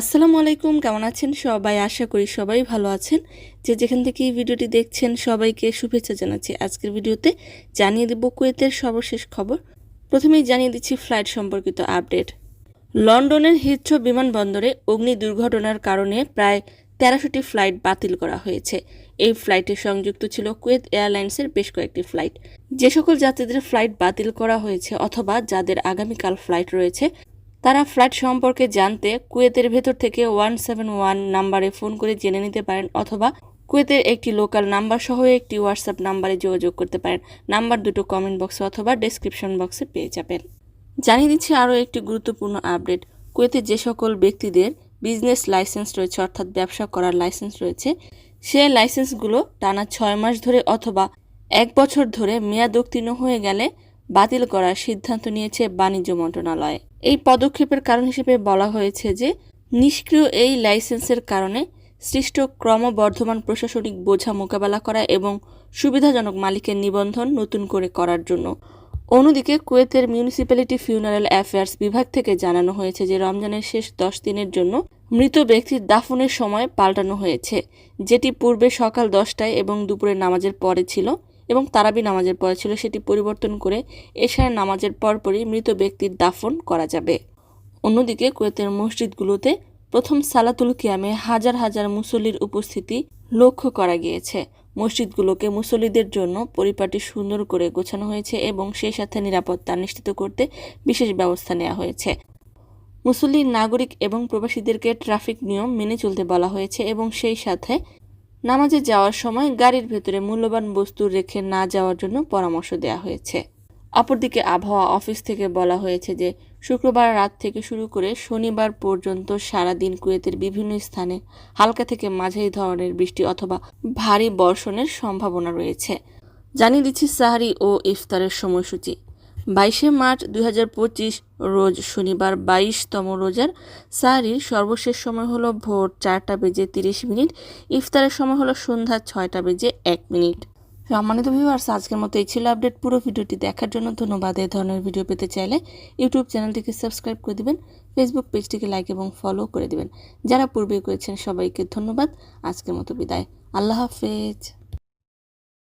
আসসালামু আলাইকুম, কেমন আছেন সবাই? আশা করি সবাই ভালো আছেন। যে যেখান থেকে এই ভিডিওটি দেখছেন, সবাইকে শুভেচ্ছা জানাচ্ছি। আজকের ভিডিওতে জানিয়ে দেব কুয়েতের সর্বশেষ খবর। প্রথমেই জানিয়ে দিচ্ছি ফ্লাইট সম্পর্কিত আপডেট। লন্ডনের হিথ্রো বিমানবন্দরে অগ্নি দুর্ঘটনার কারণে প্রায় তেরোশোটি ফ্লাইট বাতিল করা হয়েছে। এই ফ্লাইটে সংযুক্ত ছিল কুয়েত এয়ারলাইন্সের বেশ কয়েকটি ফ্লাইট। যে সকল যাত্রীদের ফ্লাইট বাতিল করা হয়েছে অথবা যাদের আগামীকাল ফ্লাইট রয়েছে তারা ফ্লাইট সম্পর্কে জানতে কুয়েতের ভেতর থেকে ওয়ান সেভেন ওয়ান নাম্বারে ফোন করে জেনে নিতে পারেন অথবা কুয়েতের একটি লোকাল নাম্বার সহ একটি হোয়াটসঅ্যাপ নাম্বারে যোগাযোগ করতে পারেন। নাম্বার দুটো কমেন্ট বক্সে অথবা ডেসক্রিপশন বক্সে পেয়ে যাবেন। জানিয়ে দিচ্ছি আরও একটি গুরুত্বপূর্ণ আপডেট। কুয়েতে যে সকল ব্যক্তিদের বিজনেস লাইসেন্স রয়েছে, অর্থাৎ ব্যবসা করার লাইসেন্স রয়েছে, সে লাইসেন্সগুলো টানা ছয় মাস ধরে অথবা এক বছর ধরে মেয়াদ উত্তীর্ণ হয়ে গেলে বাতিল করার সিদ্ধান্ত নিয়েছে বাণিজ্য মন্ত্রণালয়। এই পদক্ষেপের কারণ হিসেবে বলা হয়েছে যে, নিষ্ক্রিয় এই লাইসেন্সের কারণে সৃষ্ট ক্রমবর্ধমান প্রশাসনিক বোঝা মোকাবেলা করা এবং সুবিধাজনক মালিকের নিবন্ধন নতুন করে করার জন্য। অন্যদিকে, কুয়েতের মিউনিসিপ্যালিটি ফিউনারাল অ্যাফেয়ার্স বিভাগ থেকে জানানো হয়েছে যে, রমজানের শেষ দশ দিনের জন্য মৃত ব্যক্তির দাফনের সময় পাল্টানো হয়েছে, যেটি পূর্বে সকাল দশটায় এবং দুপুরের নামাজের পরে ছিল। এবং তারাবি নামাজের পরে ছিল সেটি পরিবর্তন করে এশার নামাজের পরপরই মৃত ব্যক্তির দাফন করা যাবে। অন্যদিকে কুয়েতের মসজিদগুলোতে প্রথম সালাতুল কিয়ামে হাজার হাজার মুসল্লির উপস্থিতি লক্ষ্য করা গিয়েছে। মসজিদগুলোকে মুসল্লিদের জন্য পরিপাটি সুন্দর করে গোছানো হয়েছে এবং সেই সাথে নিরাপত্তা নিশ্চিত করতে বিশেষ ব্যবস্থা নেওয়া হয়েছে। মুসল্লি, নাগরিক এবং প্রবাসীদেরকে ট্রাফিক নিয়ম মেনে চলতে বলা হয়েছে এবং সেই সাথে নামাজে যাওয়ার সময় গাড়ির ভেতরে মূল্যবান বস্তু রেখে না যাওয়ার জন্য পরামর্শ দেওয়া হয়েছে। অপরদিকে আবহাওয়া অফিস থেকে বলা হয়েছে যে, শুক্রবার রাত থেকে শুরু করে শনিবার পর্যন্ত সারাদিন কুয়েতের বিভিন্ন স্থানে হালকা থেকে মাঝারি ধরনের বৃষ্টি অথবা ভারী বর্ষণের সম্ভাবনা রয়েছে। জানিয়ে দিচ্ছি সাহারি ও ইফতারের সময়সূচি। বাইশে মার্চ দুই হাজার পঁচিশ রোজ শনিবার বাইশতম রোজার সাহারির সর্বশেষ সময় হলো ভোর চারটা বেজে তিরিশ মিনিট, ইফতারের সময় হলো সন্ধ্যা ছয়টা বেজে এক মিনিট। সম্মানিত ভিউয়ার্স আজকের মতো এই ছিল আপডেট। পুরো ভিডিওটি দেখার জন্য ধন্যবাদ। এই ধরনের ভিডিও পেতে চাইলে ইউটিউব চ্যানেলটিকে সাবস্ক্রাইব করে দিবেন ফেসবুক পেজটিকে লাইক এবং ফলো করে দিবেন। যারা পূর্বে করেছেন, সবাইকে ধন্যবাদ। আজকের মতো বিদায়। আল্লাহ হাফেজ।